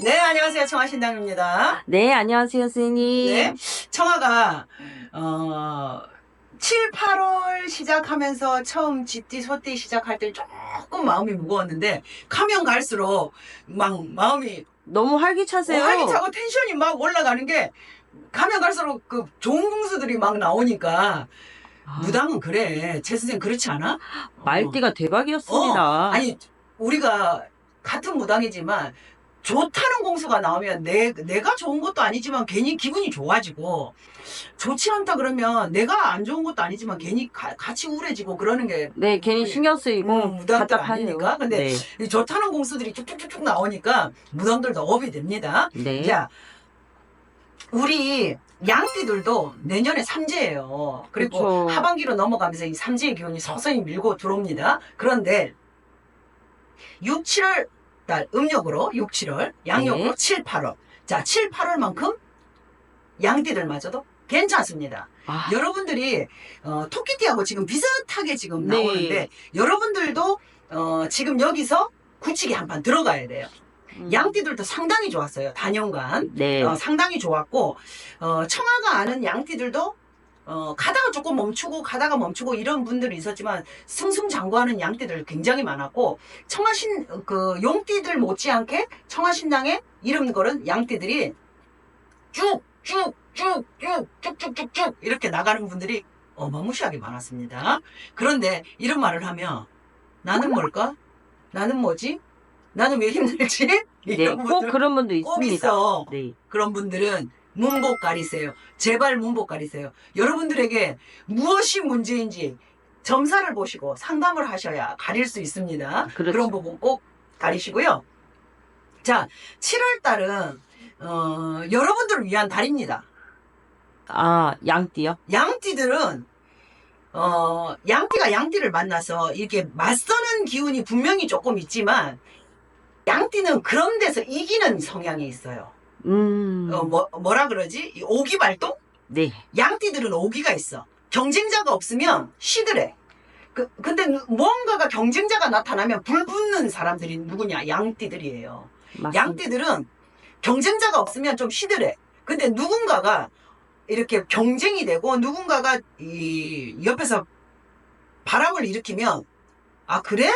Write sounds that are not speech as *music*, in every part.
네, 안녕하세요. 청아신당입니다. 네, 안녕하세요, 선생님. 네. 청아가, 어, 7, 8월 시작하면서 처음 쥐띠, 소띠 시작할 때 조금 마음이 무거웠는데, 가면 갈수록 막 마음이 너무 활기차세요. 활기차고 텐션이 막 올라가는 게, 가면 갈수록 그 좋은 공수들이 막 나오니까, 아, 무당은 그래. 제 선생 그렇지 않아? 말띠가 대박이었습니다. 어, 아니 우리가 같은 무당이지만 좋다는 공수가 나오면 내, 내가 좋은 것도 아니지만 괜히 기분이 좋아지고 좋지 않다 그러면 내가 안 좋은 것도 아니지만 괜히 가- 같이 우울해지고 그러는 게 네, 괜히 신경 쓰이고 음, 무당들. 아니니까? 근데 네. 이 좋다는 공수들이 쭉쭉쭉쭉 나오니까 무당들도 업이 됩니다. 네. 자, 우리 양띠들도 내년에 삼재예요. 그리고 그쵸. 하반기로 넘어가면서 이 삼재의 기운이 서서히 밀고 들어옵니다. 그런데 6, 7월 달 음력으로 6, 7월, 양력으로 네. 7, 8월. 자, 7, 8월만큼 양띠들마저도 괜찮습니다. 아, 여러분들이 어, 토끼띠하고 지금 비슷하게 지금 네. 나오는데 여러분들도 어, 지금 여기서 굳히기 한 판 들어가야 돼요. 음. 양띠들도 상당히 좋았어요. 단연간. 네. 어, 상당히 좋았고, 어, 청아가 아는 양띠들도, 어, 가다가 조금 멈추고, 가다가 멈추고, 이런 분들이 있었지만, 승승장구하는 양띠들 굉장히 많았고, 청아신, 그, 용띠들 못지않게 청아신당에 이름 걸은 양띠들이 쭉, 쭉, 쭉, 쭉, 쭉, 쭉, 쭉, 쭉, 이렇게 나가는 분들이 어마무시하게 많았습니다. 그런데 이런 말을 하면, 나는 뭘까? 나는 뭐지? 나는 왜 힘들지? *laughs* 네, 꼭 분들 그런 분도 꼭 있습니다. 있어. 네. 그런 분들은 문복 가리세요. 제발 문복 가리세요. 여러분들에게 무엇이 문제인지 점사를 보시고 상담을 하셔야 가릴 수 있습니다. 그렇죠. 그런 부분 꼭 가리시고요. 자, 7월 달은 어, 여러분들을 위한 달입니다. 아, 양띠요? 양띠들은 어, 양띠가 양띠를 만나서 이렇게 맞서는 기운이 분명히 조금 있지만 양띠는 그런 데서 이기는 성향이 있어요. 음. 어, 뭐, 뭐라 그러지? 이 오기 발동? 네. 양띠들은 오기가 있어. 경쟁자가 없으면 시들해. 그, 근데 누- 무언가가 경쟁자가 나타나면 불붙는 사람들이 누구냐? 양띠들이에요. 맞습니다. 양띠들은 경쟁자가 없으면 좀 시들해. 근데 누군가가 이렇게 경쟁이 되고 누군가가 이 옆에서 바람을 일으키면 아 그래?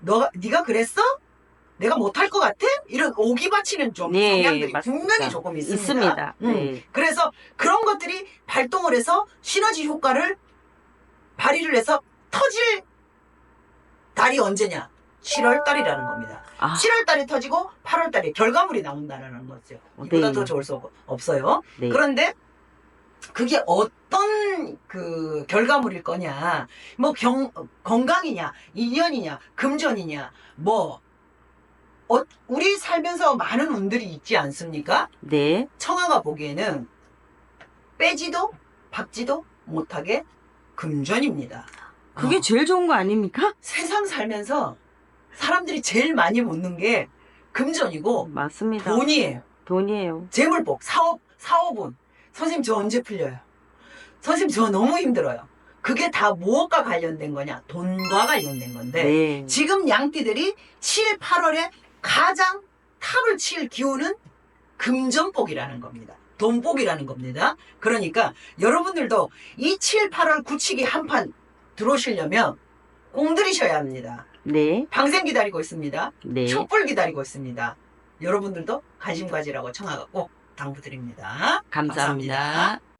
너가 네가 그랬어? 내가 못할 것 같아? 이런 오기 바치는 좀 네, 성향들이 맞습니다. 분명히 조금 있습니다. 있습니다. 음. 네. 그래서 그런 것들이 발동을 해서 시너지 효과를 발휘를 해서 터질 달이 언제냐? 7월 달이라는 겁니다. 아, 7월 달에 터지고 8월 달에 결과물이 나온다는 거죠. 이보다 네. 더 좋을 수 없- 없어요. 네. 그런데 그게 어떤 그 결과물일 거냐, 뭐 경, 건강이냐, 인연이냐, 금전이냐, 뭐, 어, 우리 살면서 많은 운들이 있지 않습니까? 네. 청아가 보기에는 빼지도 박지도 못하게 금전입니다. 그게 어, 제일 좋은 거 아닙니까? 세상 살면서 사람들이 제일 많이 묻는 게 금전이고 맞습니다. 돈이에요. 돈이에요. 재물복, 사업, 사업은. 선생님, 저 언제 풀려요? 선생님, 저 너무 힘들어요. 그게 다 무엇과 관련된 거냐? 돈과 관련된 건데. 네. 지금 양띠들이 7, 8월에 가장 탑을 칠 기운은 금전복이라는 겁니다. 돈복이라는 겁니다. 그러니까 여러분들도 이 7, 8월 굳히기 한 판 들어오시려면 공들이셔야 합니다. 네. 방생 기다리고 있습니다. 네. 촛불 기다리고 있습니다. 여러분들도 관심 가지라고 청하가 꼭 당부드립니다. 감사합니다. 감사합니다.